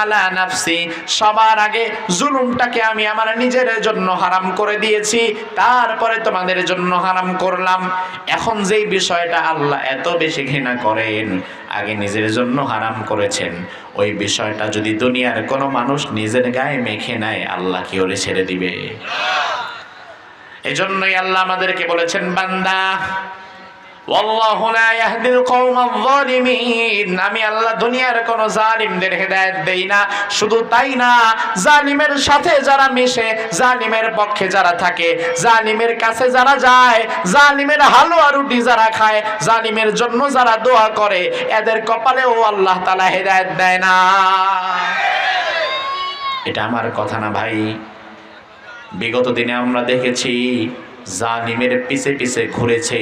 আলা নাফসি, সবার আগে জুলুমটাকে আমি আমার নিজের জন্য হারাম করে দিয়েছি, তারপরে তোমাদের জন্য হারাম করলাম। এখন যেই বিষয়টা আল্লাহ এত বেশি ঘৃণা করেন, আগে নিজের জন্য হারাম করেছেন। ওই বিষয়টা যদি দুনিয়ার কোনো মানুষ নিজের গায়ে মেখে নেয়, আল্লাহ কি ওরে ছেড়ে দিবে? এজন্যই আল্লাহ আমাদেরকে বলেছেন, বান্দা আমি আল্লাহ দুনিয়ার কোন জালিমদের হেদায়েত দেই না, শুধু তাই না, জালিমের সাথে যারা মিশে, জালিমের পক্ষে যারা থাকে, জালিমের কাছে যারা যায়, জালিমের হালুয়া রুটি যারা খায়, জালিমের জন্য যারা দোয়া করে, এদের কপালেও আল্লাহ তালা হেদায়ত দেয় না। এটা আমার কথা না ভাই। বিগত দিনে আমরা দেখেছি, জালিমের পিছে পিছে ঘুরেছে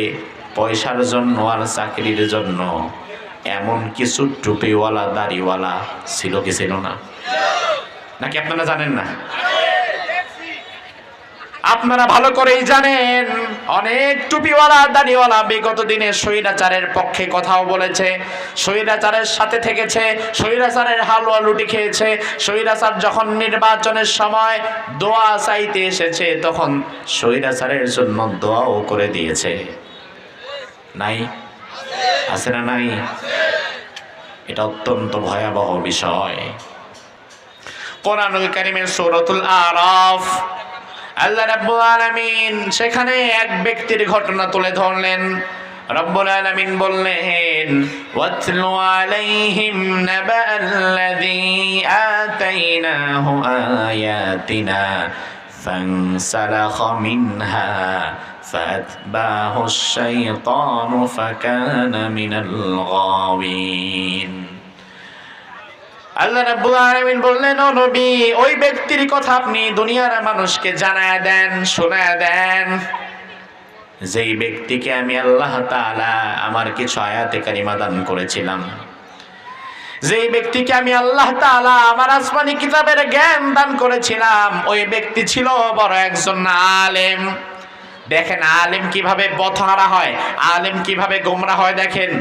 পয়সার জন্য আর চাকরির জন্য এমন কিছু টুপিওয়ালা, দাড়িওয়ালা ছিল কি ছিল না? নাকি আপনারা জানেন না? আপনারা ভালো করেই জানেন, অনেক টুপিওয়ালা, দাড়িওয়ালা বিগত দিনে স্বৈরাচারের পক্ষে কথাও বলেছে, স্বৈরাচারের সাথে থেকেছে, স্বৈরাচারের হালুয়া লুটি খেয়েছে, স্বৈরাচার যখন নির্বাচনের সময় দোয়া চাইতে এসেছে, তখন স্বৈরাচারের জন্য দোয়াও করে দিয়েছে। নাই? আছে না নাই? এটা অত্যন্ত ভয়াবহ বিষয়। কোরআনুল কারিমের সৌরতুল আরফ। আল্লাহ রাব্বুল আলামিন সেখানে এক ব্যক্তির ঘটনা তুলে ধরলেন। রব্বুল আলামিন বললেন, ওয়াতলু আলাইহিম নাবাআল্লাযী আতাইনাহু আয়াতিনা ফানসালাখা মিনহা فأتبعه الشيطان فكان من الغاوين আল্লাহ রাব্বুল আলামিন বললেন ও নবী ওই ব্যক্তির কথা আপনি দুনিয়ার মানুষকে জানায় দেন শোনায় দেন যেই ব্যক্তিকে আমি আল্লাহ তাআলা আমার কিছু আয়াতে কারিমা দান করেছিলাম যেই ব্যক্তিকে আমি আল্লাহ তাআলা আমার আসমানি কিতাবের জ্ঞান দান করেছিলাম ওই ব্যক্তি ছিল বড় একজন আলেম দেখেন আলেম কীভাবে পথহারা হয়, আলেম কীভাবে গোমরা হয় দেখেন।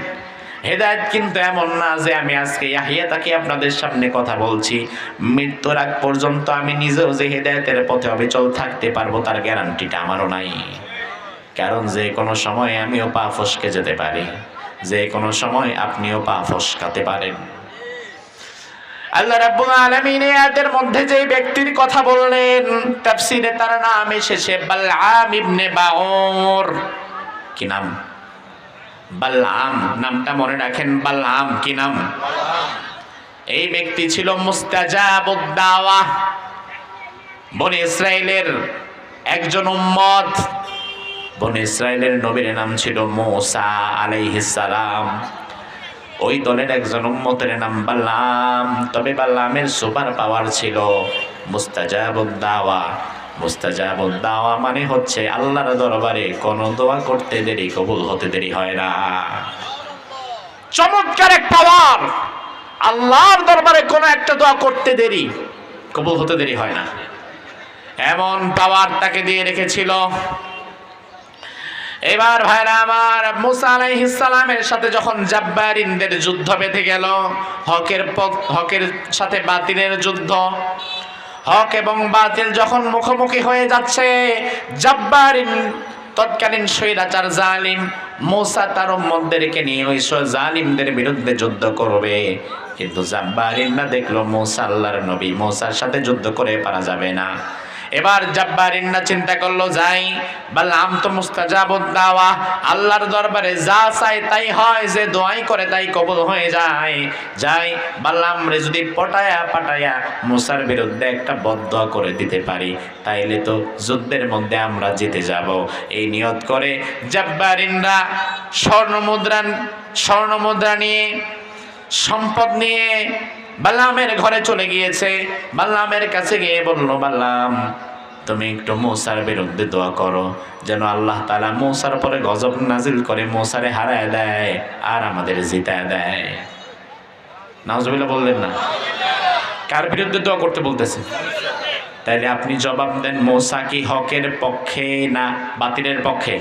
হেদায়ত কিন্তু এমন না যে আমি আজকে ইয়াহিয়া তাকে আপনাদের সামনে কথা বলছি। মৃত্যুর আগ পর্যন্ত আমি নিজেও যে হেদায়তের পথে অবিচল থাকতে পারব তার গ্যারান্টিটা আমারও নাই। কারণ যে কোনো সময় আমিও পা ফসকে যেতে পারি, যে কোনো সময় আপনিও পা ফসকাতে পারেন। আল্লাহ রাব্বুল আলামিন আয়াতের মধ্যে যে ব্যক্তির কথা বললেন, তাফসীরে তার নাম এসেছে বালআম ইবনে বাউর। কি নাম? বালআম, নামটা মনে রাখেন, বালআম, কি নাম? এই ব্যক্তি ছিল মুস্তাজাবুদ দাওয়া বনি ইসরাইলের একজন উম্মত। বনি ইসরাইলের নবীর নাম ছিল মোসা আলাইহিস সালাম। ওই দলের একজন উম্মতের নাম বাল্লাম। তবে বাল্লামের সুপার পাওয়ার ছিল মুস্তাজাবুদ্দাওয়া। মুস্তাজাবুদ্দাওয়া মানে হচ্ছে আল্লাহর দরবারে কোনো দোয়া করতে দেরি, কবুল হতে দেরি হয় না। চমৎকার এক পাওয়ার! আল্লাহর দরবারে কোনো একটা দোয়া করতে দেরি, কবুল হতে দেরি হয় না। এমন পাওয়ার তাকে দিয়ে রেখেছিল এবার ভাইরা আমার মুসা আলাইহিস সালামের সাথে যখন জাব্বারিনদের যুদ্ধ বেঁধে গেল, হকের হকের সাথে বাতিলের যুদ্ধ, হক এবং বাতিল যখন মুখোমুখি হয়ে যাচ্ছে, জাব্বারিন তৎকালীন স্বৈরাচার জালিম মোসা তার উম্মতদেরকে নিয়ে ওই জালিমদের বিরুদ্ধে যুদ্ধ করবে। কিন্তু জাব্বারিনরা দেখল মোসা আল্লাহর নবী, মোসার সাথে যুদ্ধ করে পারা যাবে না। এবার জাব্বারিনরা চিন্তা করল, যাই। বাল্লাম তো মুস্তাজাবুদ দাওয়া। আল্লাহর দরবারে যা চাই তাই হয়, যে দোয়াই করে তাই কবুল হয়ে যায়। যাই, বাল্লাম, রে, যদি পটায়া পাটায়া মুসার বিরুদ্ধে একটা বদ্ধ করে দিতে পারি, তাইলে তো যুদ্ধের মধ্যে আমরা জিতে যাব। এই নিয়ত করে জাব্বারিনরা স্বর্ণ মুদ্রা স্বর্ণ মুদ্রা নিয়ে, সম্পদ নিয়ে বাল্লামের ঘরে চলে গিয়েছে। বাল্লামের কাছে গিয়ে বলল, বাল্লাম, তুমি একটু মৌসার বিরুদ্ধে দোয়া করো, যেন আল্লাহ তালা মৌসার পরে গজব নাজিল করে মৌসারে হারায় দেয় আর আমাদের জিতায় দেয়। নাজবিল্লা বললেন, না, কার বিরুদ্ধে দোয়া করতে বলতেছে? তাইলে আপনি জবাব দেন, মৌসা কি হকের পক্ষে না বাতিলের পক্ষে?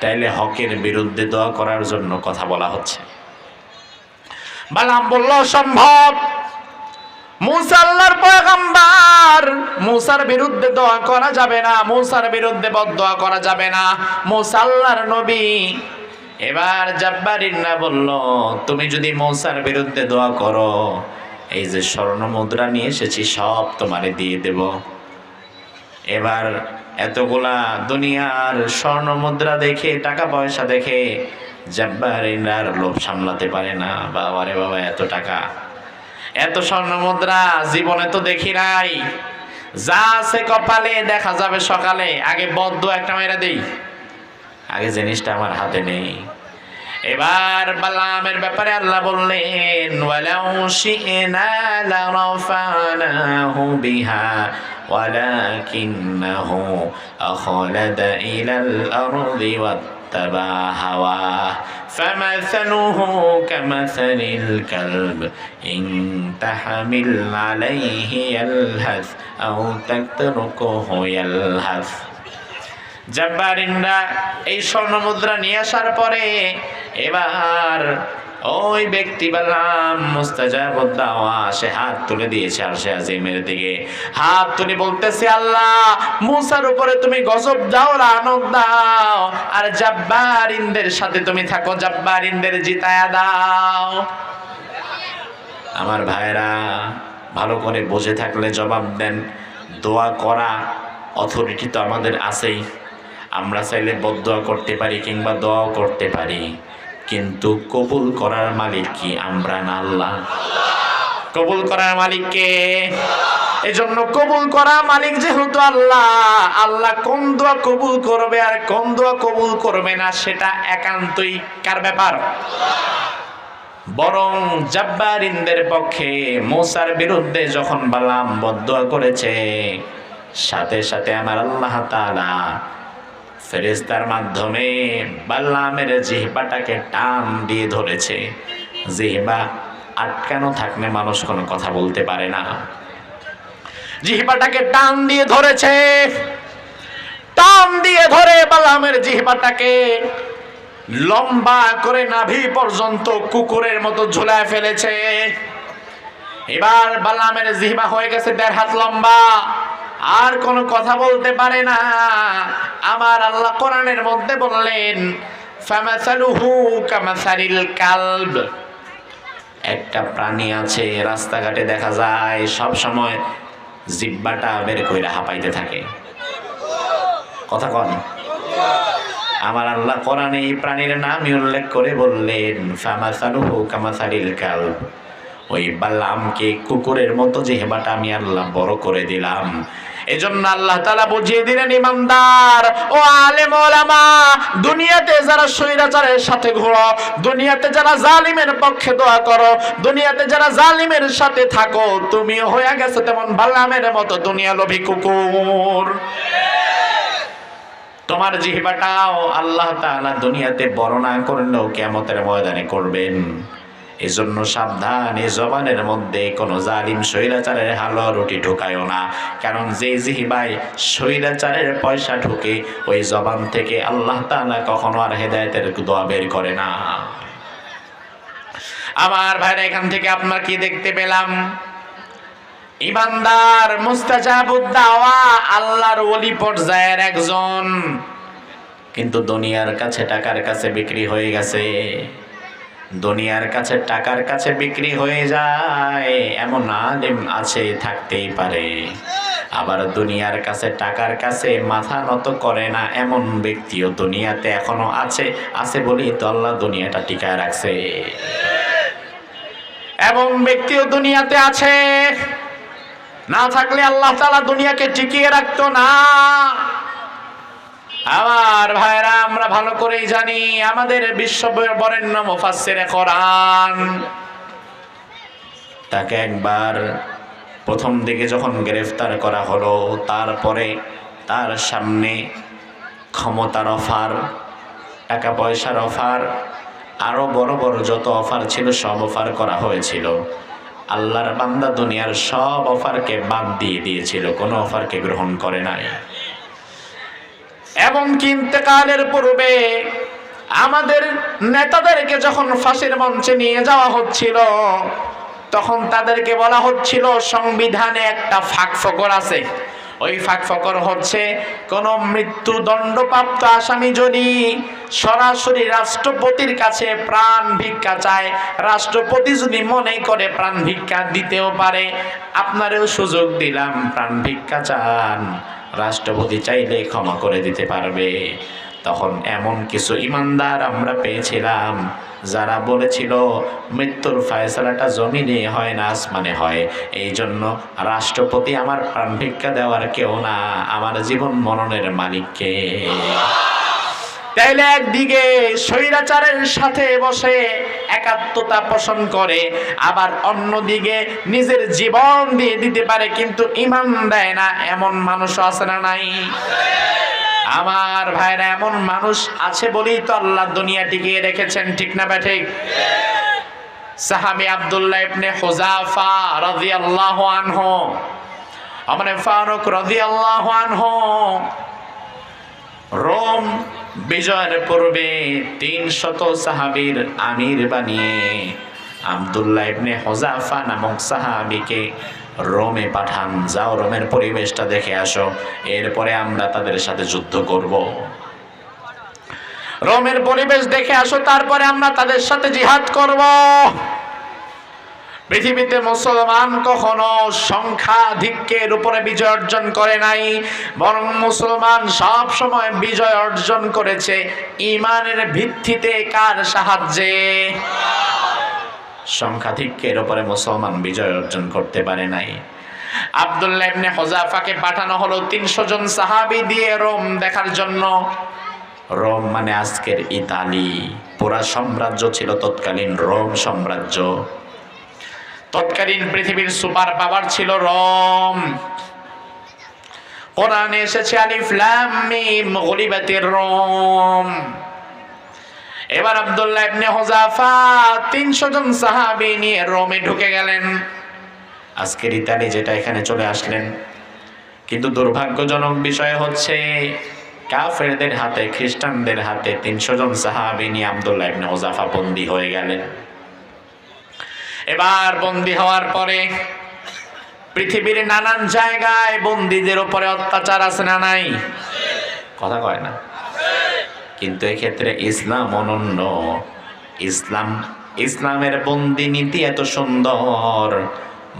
তাইলে হকের বিরুদ্ধে দোয়া করার জন্য কথা বলা হচ্ছে। বালাম বলল, সম্ভব। মুসা আল্লাহর পয়গম্বর মুসার বিরুদ্ধে দোয়া করা যাবে না, মুসার বিরুদ্ধে বদদোয়া করা যাবে না। মুসা আল্লাহর নবী এবার জাব্বারিনা বলল, তুমি যদি মৌসার বিরুদ্ধে দোয়া করো, এই যে স্বর্ণ মুদ্রা নিয়ে এসেছি, সব তোমারে দিয়ে দেব। এবার এতগুলা দুনিয়ার স্বর্ণ মুদ্রা দেখে, টাকা পয়সা দেখে জাব্বারিনার লোভ সামলাতে পারে না। বাবা রে বাবা, এত টাকা। এত স্বর্ণ মুদ্রা জীবনে তো দেখি নাই। যা আছে কপালে দেখা যাবে সকালে। আগে বদ্ধ একটা মেরে দেই। আগে জিনিসটা আমার হাতে নেই। এবার বালামের ব্যাপারে আল্লাহ বললেন ওয়ালাকিন্নাহু আখলাদা ইলাল আরদি ওয়াত্তাবা হাওয়া فمثله كمثل الكلب إن تحمل عليه يلهث أو تتركه يلهث জাব্বারিনরা এই স্বর্ণ মুদ্রা নিয়ে আসার পরে এবার ওই ব্যক্তি বালাম মুস্তাজাবুদ্দাওয়া সে হাত তুলে দিয়েছে আর সে আজিমের দিকে। হাত তুলে বলতেছে, আল্লাহ, মুসার উপরে তুমি গজব দাও, লানত দাও, আর জাব্বারিনদের সাথে তুমি থাকো, জাব্বারিনদের জিতায়া দাও। আমার ভাইরা ভালো করে বসে থাকলে জবাব দেন, দোয়া করা অথরিটি তো আমাদের আছেই। আমরা চাইলে বদোয়া করতে পারি কিংবা দোয়াও করতে পারি। কিন্তু কবুল করার মালিক কি? আমরা না আল্লাহ। কবুল করার মালিককে এজন্য কবুল করা মালিক যেহেতু আল্লাহ আল্লাহ কোন দোয়া কবুল করবে আর কোন দোয়া কবুল করবে না সেটা একান্তই কার ব্যাপার? বরং জাব্বারিনদের পক্ষে মোসার বিরুদ্ধে যখন বালাম বদোয়া করেছে, সাথে সাথে আমার আল্লাহ তাআলা ফেরেস্তার মাধ্যমে বাল্লামের জিহবাটাকে টান দিয়ে ধরেছে। জিহবা আটকানো থাকলে মানুষ কোনো কথা বলতে পারে না। জিহবাটাকে টান দিয়ে ধরেছে। টান দিয়ে ধরে বালামের জিহবাটাকে লম্বা করে নাভি পর্যন্ত কুকুরের মতো ঝুলায় ফেলেছে। এবার বালামের জিহবা হয়ে গেছে দেড় হাত লম্বা। আর কোনো কথা বলতে পারে না। আমার আল্লাহ কোরআনের মধ্যে বললেন কামাসারিল কালব। একটা প্রাণী আছে, রাস্তাঘাটে দেখা যায়, সব সময় জিব্বাটা বের কইরা হাঁপাইতে থাকে। কথা কন। আমার আল্লাহ কোরআনে এই প্রাণীর নামই উল্লেখ করে বললেন, ফামাসালুহু কামাসারিল কালব। ওই বাল্লামকে কুকুরের মতো যে হেবাটা আমি আল্লাহ বড় করে দিলাম। এজন্য আল্লাহ তালা বুঝিয়ে দিলেন, ইমানদার, ও আলেম ওলামা, দুনিয়াতে যারা স্বৈরাচারের সাথে ঘোরো, দুনিয়াতে যারা জালিমের পক্ষে দোয়া করো, দুনিয়াতে যারা জালিমের সাথে থাকো, তুমিও হয়ে গেছো তেমন বাল্লামের মতো দুনিয়া লোভী কুকুর। তোমার জিহবাটাও আল্লাহ তাআলা দুনিয়াতে বর্ণনা করলেও কেমতের ময়দানে করবেন। এজন্য সাবধান এই জবানের মধ্যে কোনো জালিম স্বৈরাচারের হালো রুটি ঢুকায়ও না। কারণ যে জিহিবাই স্বৈরাচারের পয়সা ঢুকে, ওই জবান থেকে আল্লাহ তাআলা কখনো আর হেদায়েতের দোয়া বের করে না। আমার ভাইরা, এখান থেকে আপনার কি দেখতে পেলাম? ইমানদার মুস্তাজাবুদ্দাওয়া আল্লাহর ওলি পর্যায়ের একজন। কিন্তু দুনিয়ার কাছে টাকার কাছে বিক্রি হয়ে গেছে। দুনিয়ার কাছে টাকার কাছে বিক্রি হয়ে যায়। এমন আলেম আছে, থাকতেই পারে। আবার দুনিয়ার কাছে টাকার কাছে মাথা নত করে না এমন ব্যক্তিও দুনিয়াতে এখনও আছে আছে বলেই তো আল্লাহ দুনিয়াটা টিকায় রাখছে। এমন ব্যক্তিও দুনিয়াতে আছে, না থাকলে আল্লাহ তালা দুনিয়াকে টিকিয়ে রাখতো না। আমার ভাইরা আমরা ভালো করেই জানি আমাদের বিশ্ব বরেণ্য মুফাসসিরে কোরআন। তাকে একবার প্রথম দিকে যখন গ্রেফতার করা হলো, তারপরে তার সামনে ক্ষমতার অফার, টাকা পয়সার অফার, আরও বড় বড় যত অফার ছিল, সব অফার করা হয়েছিল। আল্লাহর বান্দা দুনিয়ার সব অফারকে বাদ দিয়ে দিয়েছিল, কোনো অফারকে গ্রহণ করে নাই। এমন ইন্তেকালের পূর্বে আমাদের নেতাদেরকে যখন ফাঁসির মঞ্চে নিয়ে যাওয়া হচ্ছিল, তখন তাদেরকে বলা হচ্ছিল, সংবিধানে একটা ফাঁক ফকর আছে। ওই ফাঁক ফকর হচ্ছে, কোন মৃত্যুদণ্ডপ্রাপ্ত আসামি যদি সরাসরি রাষ্ট্রপতির কাছে প্রাণ ভিক্ষা চায়, রাষ্ট্রপতি যদি মনে করে প্রাণ ভিক্ষা দিতেও পারে, আপনারও সুযোগ দিলাম, প্রাণ ভিক্ষা চান। রাষ্ট্রপতি চাইলে ক্ষমা করে দিতে পারবে। তখন এমন কিছু ইমানদার আমরা পেয়েছিলাম, যারা বলেছিল, মৃত্যুর ফয়সালাটা জমিনে হয় না, আসমানে হয়। এই জন্য রাষ্ট্রপতি আমার প্রাণ ভিক্ষা দেওয়ার কেউ না, আমার জীবন মননের মালিককে। তাইলে একদিকে স্বৈরাচারের সাথে বসে একাত্মতা পোষণ করে, আবার অন্যদিকে নিজের জীবন দিয়ে দিতে পারে, কিন্তু ইমান দেয় না। এমন মানুষও আছে না নাই? আমার ভাইরা, এমন মানুষ আছে বলেই তো আল্লাহ দুনিয়া টিকিয়ে রেখেছেন, ঠিক না বা ঠিক? সাহাবি আব্দুল্লাহ ইবনে হুজাফা রাদিয়াল্লাহু আনহু, আমরে ফারুক রাদিয়াল্লাহু আনহু, রোম বিজয়ের পূর্বে তিন শত সাহাবীর আমির বানিয়ে আব্দুল্লাহ ইবনে হোজাফা নামক সাহাবিকে রোমে পাঠান। যাও রোমের পরিবেশটা দেখে আসো, এরপরে আমরা তাদের সাথে যুদ্ধ করব। রোমের পরিবেশ দেখে আসো, তারপরে আমরা তাদের সাথে জিহাদ করব। পৃথিবীতে মুসলমান কখনো সংখ্যাধিক্যের উপরে বিজয় অর্জন করে নাই, বরং মুসলমান সব সময় বিজয় অর্জন করেছে। ইমানের ভিত্তিতে কার সাহায্যে? সংখ্যাধিক্যের উপরে মুসলমান বিজয় অর্জন করতে পারে নাই। আব্দুল্লাহ ইবনে হোজাফাকে পাঠানো হলো তিনশো জন সাহাবি দিয়ে রোম দেখার জন্য। রোম মানে আজকের ইতালি। পুরা সাম্রাজ্য ছিল তৎকালীন রোম সাম্রাজ্য। তৎকালীন পৃথিবীর সুপার পাওয়ার ছিল রোম। কোরআনে এসেছে আলিফ লাম মিম গলিবাতির রোম। এবার আব্দুল্লাহ ইবনে হুযাফা 300 জন সাহাবী নিয়ে রোমে ঢুকে গেলেন। আজকের ইতালি যেটা এখানে চলে আসলেন। কিন্তু দুর্ভাগ্যজনক বিষয় হচ্ছে, কাফেরদের হাতে, খ্রিস্টানদের হাতে 300 জন সাহাবী নিয়ে আব্দুল্লাহ ইবনে হুযাফা বন্দী হয়ে গেলেন। এবার বন্দি হওয়ার পরে পৃথিবীর নানান জায়গায় বন্দীদের উপরে অত্যাচার আছে না নাই? কথা কয় না। কিন্তু এক্ষেত্রে ইসলাম অনন্য। ইসলাম, ইসলামের বন্দি নীতি এত সুন্দর।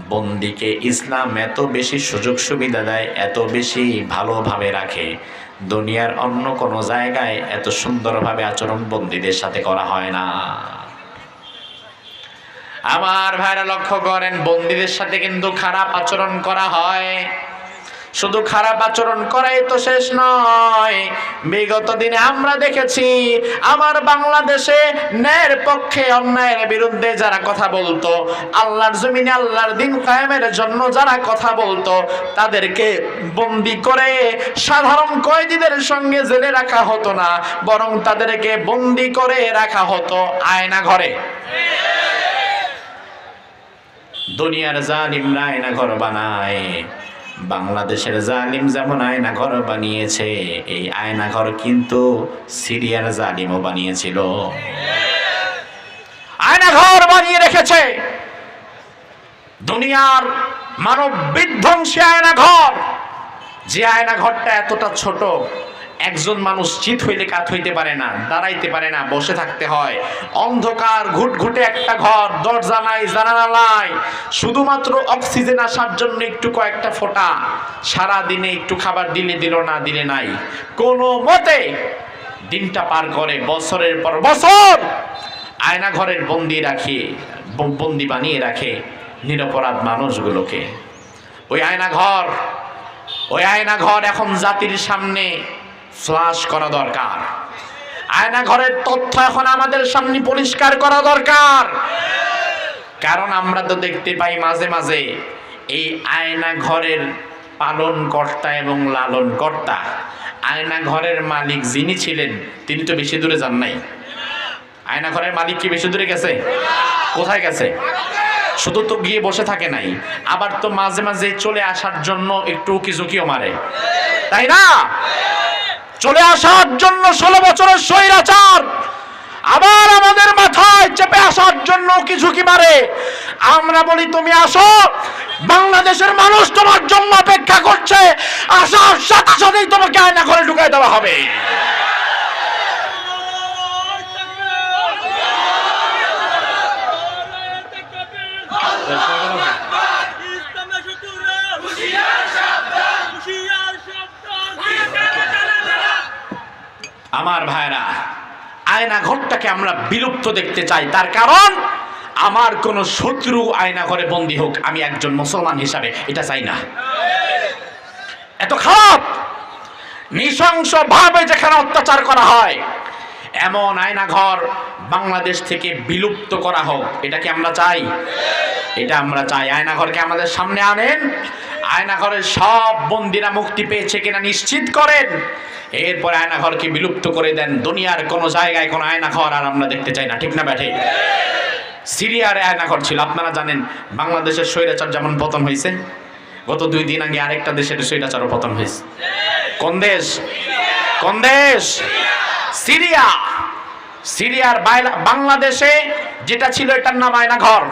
বন্দিকে ইসলাম এত বেশি সুযোগ সুবিধা দেয়, এত বেশি ভালোভাবে রাখে। দুনিয়ার অন্য কোনো জায়গায় এত সুন্দরভাবে আচরণ বন্দীদের সাথে করা হয় না। আমার ভাইরা লক্ষ্য করেন, বন্দীদের সাথে কিন্তু খারাপ আচরণ করা হয়। শুধু খারাপ আচরণ করাই তো শেষ নয়। বিগত দিনে আমরা দেখেছি, আমার বাংলাদেশে ন্যায়ের পক্ষে অন্যায়ের বিরুদ্ধে যারা কথা বলতো, আল্লাহর জমিনে আল্লাহর দিন কায়েমের জন্য যারা কথা বলতো, তাদেরকে বন্দি করে সাধারণ কয়েদিদের সঙ্গে জেলে রাখা হতো না, বরং তাদেরকে বন্দি করে রাখা হতো আয়না ঘরে। দুনিয়ার জালিমরা আয়না ঘর বানায়। বাংলাদেশের জালিম যেমন আয়না ঘর বানিয়েছে, এই আয়না ঘর কিন্তু সিরিয়ার জালিমও বানিয়েছিল। আয়না ঘর বানিয়ে রেখেছে। দুনিয়ার মানব বিধ্বংসী আয়না ঘর। যে আয়না ঘরটা এতটা ছোট একজন মানুষ চিত হইলে কাত হইতে পারে না, দাঁড়াইতে পারে না, বসে থাকতে হয়। অন্ধকার, ঘুটঘুটে একটা ঘর, দরজা নাই, জানালা নাই। শুধুমাত্র অক্সিজেন আসার জন্য একটু কয়েকটা ফোটা। সারা দিনে একটু খাবার দিলে দিল, না দিলে নাই। কোনো মতে দিনটা পার করে, বছরের পর বছর আয়না ঘরের বন্দি রাখে বন্দি বানিয়ে রাখে নিরপরাধ মানুষগুলোকে। ওই আয়না ঘর, ওই আয়না ঘর এখন জাতির সামনে ফ্লাশ করা দরকার। আয়না ঘরের তথ্য এখন আমাদের সামনে পরিষ্কার করা দরকার। কারণ আমরা তো দেখতে পাই মাঝে মাঝে এই আয়না ঘরের পালন কর্তা এবং লালন কর্তা আয়না ঘরের মালিক যিনি ছিলেন, তিনি তো বেশি দূরে যান নাই। আয়না ঘরের মালিক কি বেশি দূরে গেছে? কোথায় গেছে? শুধু তো গিয়ে বসে থাকে নাই, আবার তো মাঝে মাঝে চলে আসার জন্য একটু উকি ঝুঁকিও মারে। তাই না? চলে আসার জন্য ষোলো বছরের স্বৈরাচার। আবার আমাদের মাথায় চেপে আসার জন্য কি ঝুঁকি মারে? আমরা বলি, তুমি আসো, বাংলাদেশের মানুষ তোমার জন্য অপেক্ষা করছে। আসার সাথে সাথেই তোমাকে আয়না করে ঢুকাই দেওয়া হবে আমার ভাইরা আয়না ঘরটাকে আমরা বিলুপ্ত দেখতে চাই। তার কারণ, আমার কোন শত্রু আয়না ঘরে বন্দি হোক, আমি একজন মুসলমান হিসাবে এটা চাই না। এত খারাপ! নৃশংস ভাবে যেখানে অত্যাচার করা হয়, এমন আয়না ঘর বাংলাদেশ থেকে বিলুপ্ত করা হোক, এটা কি আমরা চাই? এটা আমরা চাই। আয়না ঘরকে আমাদের সামনে আনেন আয়না ঘরের সব বন্দিরা মুক্তি পেয়েছে কিনা নিশ্চিত করেন? এরপরে আয়নাঘরকে বিলুপ্ত করে দেন। দুনিয়ার কোনো জায়গায় কোনো আয়নাঘর আর আমরা দেখতে চাই না, ঠিক না ব্যাঠে? সিরিয়ার আয়নাঘর ছিল, আপনারা জানেন, বাংলাদেশের স্বৈরাচার যেমন পতন হয়েছে, গত দুই দিন আগে আরেকটা দেশের স্বৈরাচারও পতন হয়েছে। কোন দেশ? কোন দেশ? সিরিয়া। সিরিয়ার বাংলাদেশে যেটা ছিল এটার নাম আয়না ঘর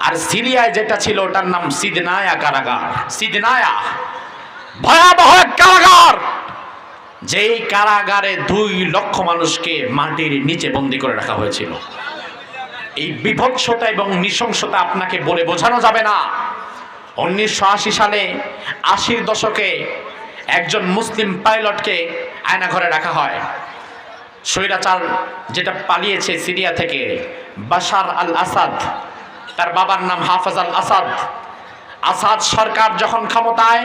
আর সিরিয়ায় যেটা ছিল, ওটার নাম সিদনায়া কারাগার। সিদনায়া, ভয়াবহ কারাগার! যেই কারাগারে দুই লক্ষ মানুষকে মাটির নিচে বন্দি করে রাখা হয়েছিল। এই বিভৎসতা এবং নৃশংসতা আপনাকে বলে বোঝানো যাবে না। উনিশশো আশি সালে, আশির দশকে একজন মুসলিম পাইলটকে আয়নাঘরে রাখা হয়। স্বৈরাচার যেটা পালিয়েছে সিরিয়া থেকে, বাশার আল আসাদ তার বাবার নাম হাফাজ আল আসাদ। আসাদ সরকার যখন ক্ষমতায়,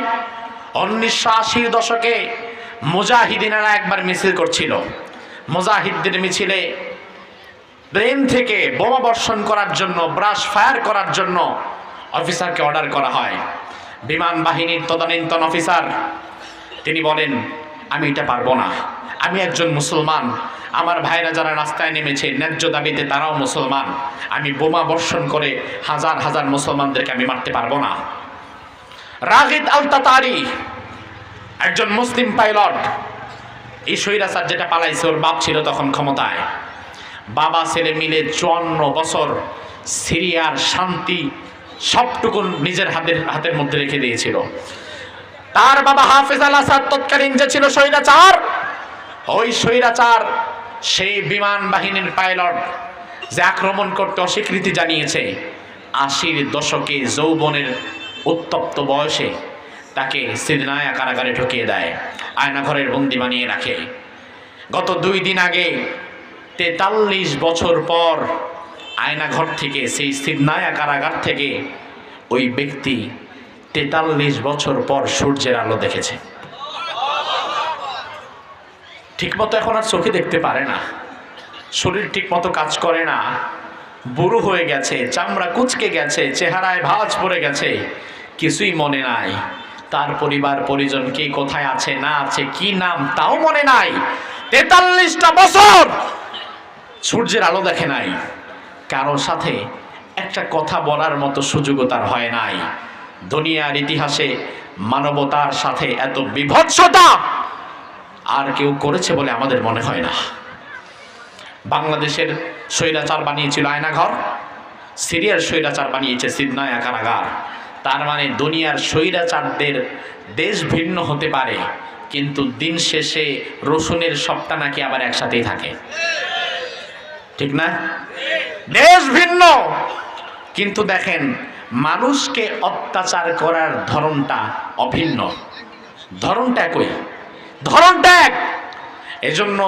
উনিশশো আশির দশকে মুজাহিদিনেরা একবার মিছিল করছিল। মুজাহিদদের মিছিলে প্লেন থেকে বোমা বর্ষণ করার জন্য, ব্রাশ ফায়ার করার জন্য অফিসারকে অর্ডার করা হয়। বিমান বাহিনীর তদানীন্তন অফিসার, তিনি বলেন, আমি এটা পারব না। আমি একজন মুসলমান। আমার ভাইরা যারা রাস্তায় নেমেছে, ন্যায্য দাবিতে তারাও মুসলমান। আমি বোমা বর্ষণ করে হাজার হাজার মুসলমানদেরকে আমি মারতে পারব না। রাগিদ আল তাতারি একজন মুসলিম পাইলট, এই স্বৈরাচার যেটা পালাইছে, ওর বাপ ছিল তখন ক্ষমতায়। বাবা, ছেলে মিলে চুয়ান্ন বছর সিরিয়ার শান্তি সবটুকু নিজের হাতের হাতের মধ্যে রেখে দিয়েছিল। তার বাবা হাফেজ আল আসাদ তৎকালীন যে ছিল স্বৈরাচার ওই স্বৈরাচার, সেই বিমান বাহিনীর পাইলট যে আক্রমণ করতে অস্বীকৃতি জানিয়েছে, আশির দশকে যৌবনের উত্তপ্ত বয়সে তাকে সিদনায়া কারাগারে ঢুকিয়ে দেয়, আয়নাঘরের বন্দি বানিয়ে রাখে। গত দুই দিন আগে, তেতাল্লিশ বছর পর আয়নাঘর থেকে সেই সিদনায়া কারাগার থেকে ওই ব্যক্তি তেতাল্লিশ বছর পর সূর্যের আলো দেখেছে। ঠিকমতো এখন আর চোখে দেখতে পারে না। শরীর ঠিকমতো কাজ করে না। বুড়ো হয়ে গেছে, চামড়া কুচকে গেছে, চেহারায় ভাঁজ পড়ে গেছে, কিছুই মনে নাই। তার পরিবার পরিজন কে কোথায় আছে, না আছে, কি নাম, তাও মনে নাই। তেতাল্লিশটা বছর সূর্যের আলো দেখে নাই। কারোর সাথে একটা কথা বলার মতো সুযোগও তার হয় নাই। দুনিয়ার ইতিহাসে মানবতার সাথে এত বিভৎসতা আর কেউ করেছে বলে আমাদের মনে হয় না। বাংলাদেশের স্বৈরাচার বানিয়েছিল আয়নাঘর, সিরিয়ার স্বৈরাচার বানিয়েছে সিদনায়া কারাগার। তার মানে দুনিয়ার স্বৈরাচারদের দেশ ভিন্ন হতে পারে, কিন্তু দিন শেষে রসুনের সবটা নাকি আবার একসাথেই থাকে। ঠিক না? দেশ ভিন্ন! কিন্তু দেখেন, মানুষকে অত্যাচার করার ধরনটা অভিন্ন। ধরনটা একই। ধরনটা এক এজন্য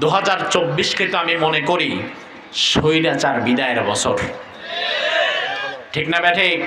দু হাজার চব্বিশকে তো আমি মনে করি স্বৈরাচার বিদায়ের বছর। ঠিক না ব্যাঠিক?